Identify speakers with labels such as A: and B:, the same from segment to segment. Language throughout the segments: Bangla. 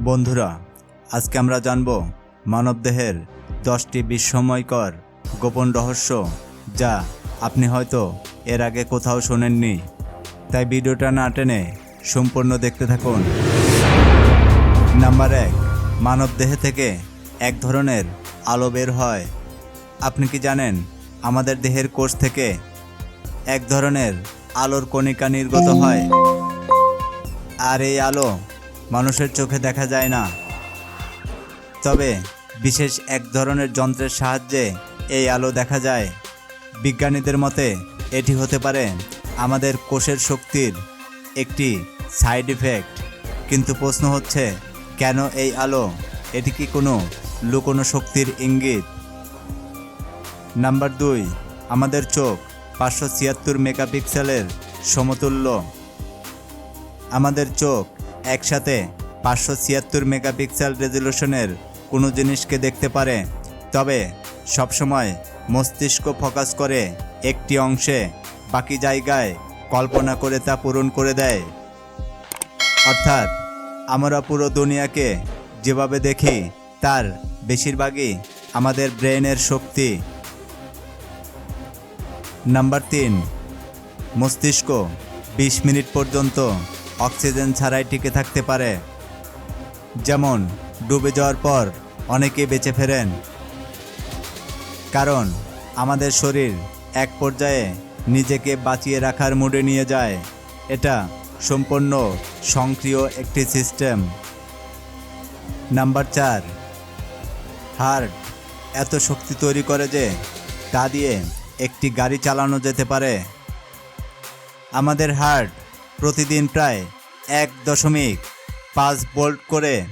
A: বন্ধুরা, আজকে আমরা জানব মানবদেহের দশটি বিস্ময়কর গোপন রহস্য যা আপনি হয়তো এর আগে কোথাও শোনেননি। তাই ভিডিওটা না টেনে সম্পূর্ণ দেখতে থাকুন। নাম্বার এক, মানবদেহে থেকে এক ধরনের আলো বের হয়। আপনি কি জানেন আমাদের দেহের কোষ থেকে এক ধরনের আলোর কণিকা নির্গত হয়? আর এই আলো মানুষের চোখে দেখা যায় না। তবে বিশেষ এক ধরনের যন্ত্রের সাহায্যে এই আলো দেখা যায়। বিজ্ঞানীদের মতে, এটি হতে পারে আমাদের কোষের শক্তির একটি সাইড ইফেক্ট। কিন্তু প্রশ্ন হচ্ছে, কেন এই আলো? এটি কি কোনো লুকোনো শক্তির ইঙ্গিত? নাম্বার দুই, আমাদের চোখ পাঁচশো ছিয়াত্তর মেগাপিক্সেলের সমতুল্য। আমাদের চোখ একসাথে পাঁচশো ছিয়াত্তর মেগাপিক্সেল রেজলিউশনের কোনো জিনিসকে দেখতে পারে। তবে সবসময় মস্তিষ্ক ফোকাস করে একটি অংশে বাকি জায়গায় কল্পনা করে তা পূরণ করে দেয়। অর্থাৎ আমরা পুরো দুনিয়াকে যেভাবে দেখি, তার বেশিরভাগই আমাদের ব্রেনের শক্তি। নাম্বার তিন, মস্তিষ্ক বিশ মিনিট পর্যন্ত অক্সিজেন ছাড়াই টিকে থাকতে পারে। যেমন, ডুবে যাওয়ার পর অনেকে বেঁচে ফেরেন। কারণ, আমাদের শরীর এক পর্যায়ে নিজেকে বাঁচিয়ে রাখার মুডে নিয়ে যায়। এটা সম্পূর্ণ সক্রিয় একটি সিস্টেম। নাম্বার চার, হার্ট এত শক্তি তৈরি করে যে তা দিয়ে একটি গাড়ি চালানো যেতে পারে। আমাদের হার্ট প্রতিদিন প্রায় এক দশমিক পাঁচ বোল্ট করে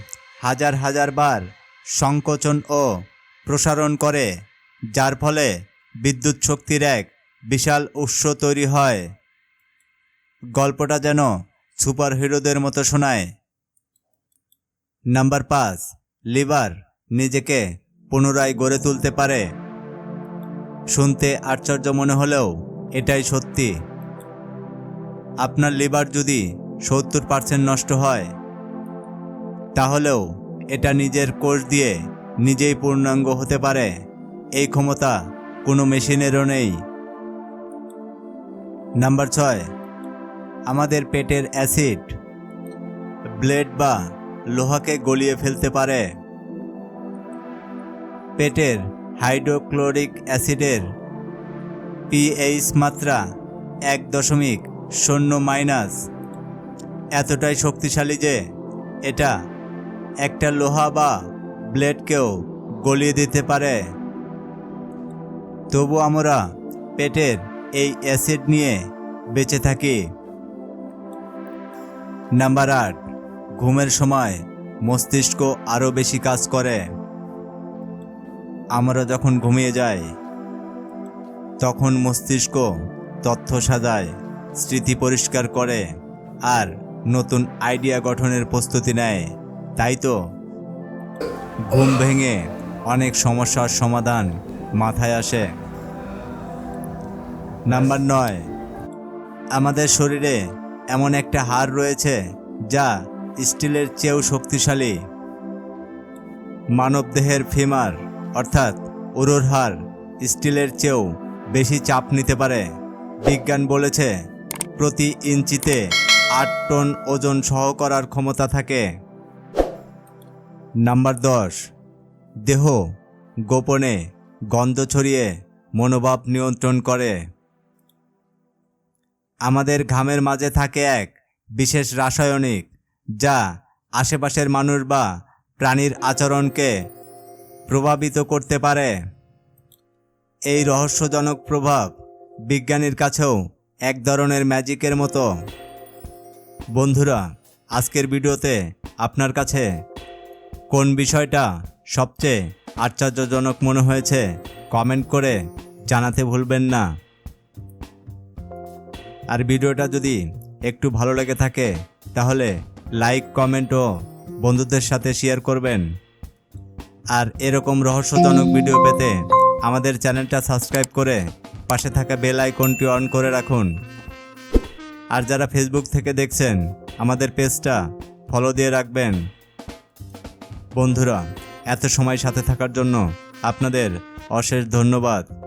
A: হাজার হাজার বার সংকোচন ও প্রসারণ করে, যার ফলে বিদ্যুৎ শক্তির এক বিশাল উৎস তৈরি হয়। গল্পটা যেন সুপার হিরোদের মতো শোনায়। নাম্বার পাঁচ, লিভার নিজেকে পুনরায় গড়ে তুলতে পারে। শুনতে আশ্চর্য মনে হলেও এটাই সত্যি। আপনার লিভার যদি সত্তর পার্সেন্ট নষ্ট হয়, তাহলেও এটা নিজের কোষ দিয়ে নিজেই পূর্ণাঙ্গ হতে পারে। এই ক্ষমতা কোনো মেশিনেরও নেই। নাম্বার ছয়, আমাদের পেটের অ্যাসিড ব্লেড বা লোহাকে গলিয়ে ফেলতে পারে। পেটের হাইড্রোক্লোরিক অ্যাসিডের পিএইচ মাত্রা এক দশমিক শূন্য মাইনাস। এতটাই শক্তিশালী যে এটা একটা লোহা বা ব্লেডকেও গলিয়ে দিতে পারে। তবু আমরা পেটের এই অ্যাসিড নিয়ে বেঁচে থাকি। নাম্বার আট, ঘুমের সময় মস্তিষ্ক আরও বেশি কাজ করে। আমরা যখন ঘুমিয়ে যাই, তখন মস্তিষ্ক তথ্য সাজায়। স্মৃতি পরিষ্কার করে আর নতুন আইডিয়া গঠনের প্রস্তুতি নেয়। তাই তো? ঘুম ভেঙে অনেক সমস্যার সমাধান মাথায় আসে। নাম্বার নয়। আমাদের শরীরে এমন একটা হাড় রয়েছে যা স্টিলের চেয়েও শক্তিশালী। মানবদেহের ফিমার, অর্থাৎ উরুর হাড়, স্টিলের চেয়েও বেশি চাপ নিতে পারে। বিজ্ঞান বলেছে প্রতি ইঞ্চিতে আট টন ওজন সহ করার ক্ষমতা থাকে। নাম্বার দশ, দেহ গোপনে গন্ধ ছড়িয়ে মনোভাব নিয়ন্ত্রণ করে। আমাদের ঘামের মাঝে থাকে এক বিশেষ রাসায়নিক যা আশেপাশের মানুষ বা প্রাণীর আচরণকে প্রভাবিত করতে পারে। এই রহস্যজনক প্রভাব বিজ্ঞানীর কাছেও এক ধরনের ম্যাজিকের মতো। বন্ধুরা, আজকের ভিডিওতে আপনার কাছে কোন বিষয়টা সবচেয়ে আশ্চর্যজনক মনে হয়েছে কমেন্ট করে জানাতে ভুলবেন না। আর ভিডিওটা যদি একটু ভালো লেগে থাকে, তাহলে লাইক, কমেন্ট ও বন্ধুদের সাথে শেয়ার করবেন। আর এরকম রহস্যজনক ভিডিও পেতে আমাদের চ্যানেলটা সাবস্ক্রাইব করে পাশে থাকা বেল আইকনটি অন করে রাখুন। আর যারা ফেসবুক থেকে দেখছেন, আমাদের পেজটা ফলো দিয়ে রাখবেন। বন্ধুরা, এত সময় সাথে থাকার জন্য আপনাদের অশেষ ধন্যবাদ।